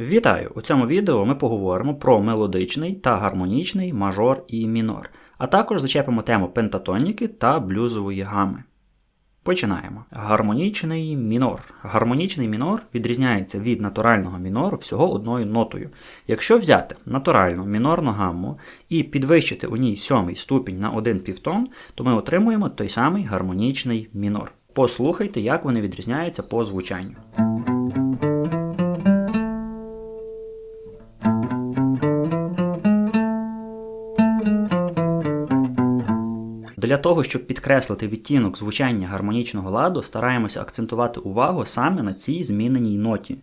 Вітаю! У цьому відео ми поговоримо про мелодичний та гармонічний мажор і мінор, а також зачепимо тему пентатоніки та блюзової гами. Починаємо. Гармонічний мінор. Гармонічний мінор відрізняється від натурального мінору всього одною нотою. Якщо взяти натуральну мінорну гамму і підвищити у ній сьомий ступінь на один півтон, то ми отримуємо той самий гармонічний мінор. Послухайте, як вони відрізняються по звучанню. Для того, щоб підкреслити відтінок звучання гармонічного ладу, стараємося акцентувати увагу саме на цій зміненій ноті.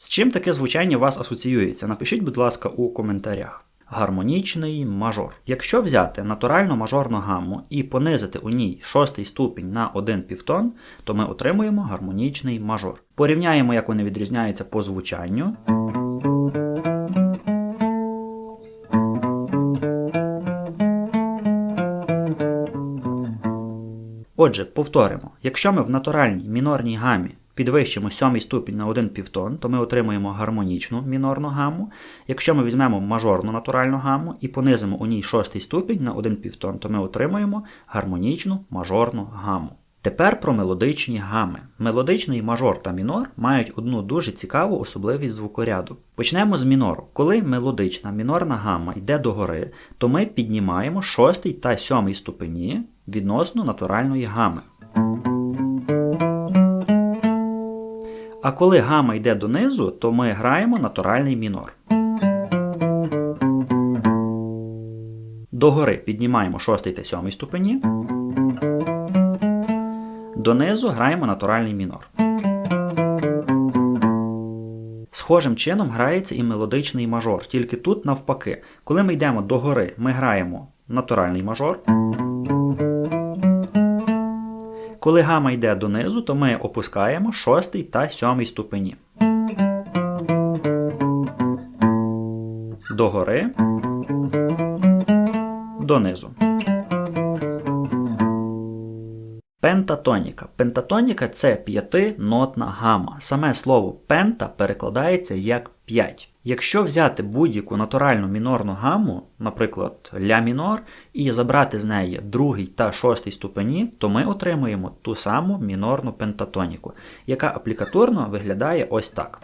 З чим таке звучання у вас асоціюється? Напишіть, будь ласка, у коментарях. Гармонічний мажор. Якщо взяти натуральну мажорну гамму і понизити у ній шостий ступінь на один півтон, то ми отримуємо гармонічний мажор. Порівняємо, як вони відрізняються по звучанню. Отже, повторимо, якщо ми в натуральній мінорній гамі підвищимо сьомий ступінь на один півтон, то ми отримуємо гармонічну мінорну гаму. Якщо ми візьмемо мажорну натуральну гаму і понизимо у ній шостий ступінь на один півтон, то ми отримуємо гармонічну мажорну гаму. Тепер про мелодичні гами. Мелодичний мажор та мінор мають одну дуже цікаву особливість звукоряду. Почнемо з мінору. Коли мелодична мінорна гама йде догори, то ми піднімаємо шостий та сьомий ступені відносно натуральної гами. А коли гама йде донизу, то ми граємо натуральний мінор. Догори піднімаємо шостий та сьомий ступені. Донизу граємо натуральний мінор. Схожим чином грається і мелодичний мажор, тільки тут навпаки. Коли ми йдемо догори, ми граємо натуральний мажор. Коли гама йде донизу, то ми опускаємо шостий та сьомий ступені. Догори. Донизу. Пентатоніка. Пентатоніка це п'ятинотна гама. Саме слово пента перекладається як 5. Якщо взяти будь-яку натуральну мінорну гаму, наприклад, ля мінор, і забрати з неї другий та шостий ступені, то ми отримуємо ту саму мінорну пентатоніку, яка аплікатурно виглядає ось так.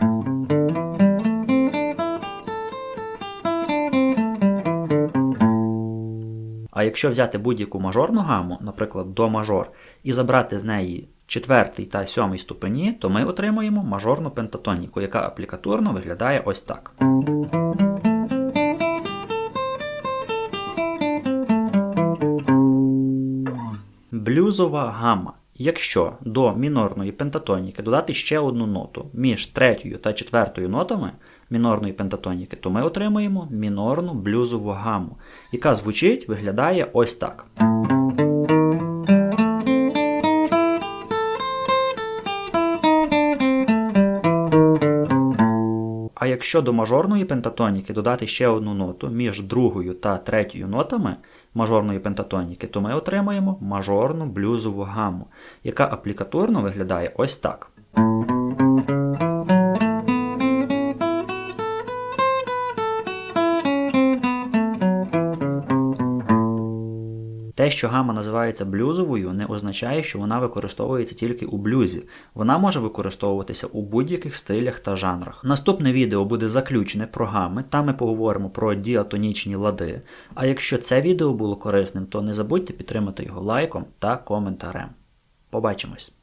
А якщо взяти будь-яку мажорну гаму, наприклад, до мажор, і забрати з неї четвертий та сьомий ступені, то ми отримуємо мажорну пентатоніку, яка аплікатурно виглядає ось так. Блюзова гама. Якщо до мінорної пентатоніки додати ще одну ноту між третьою та четвертою нотами мінорної пентатоніки, то ми отримуємо мінорну блюзову гаму, яка звучить, виглядає ось так. Якщо до мажорної пентатоніки додати ще одну ноту між другою та третьою нотами мажорної пентатоніки, то ми отримаємо мажорну блюзову гаму, яка аплікатурно виглядає ось так. Те, що гама називається блюзовою, не означає, що вона використовується тільки у блюзі. Вона може використовуватися у будь-яких стилях та жанрах. Наступне відео буде заключене про гами, там ми поговоримо про діатонічні лади. А якщо це відео було корисним, то не забудьте підтримати його лайком та коментарем. Побачимось!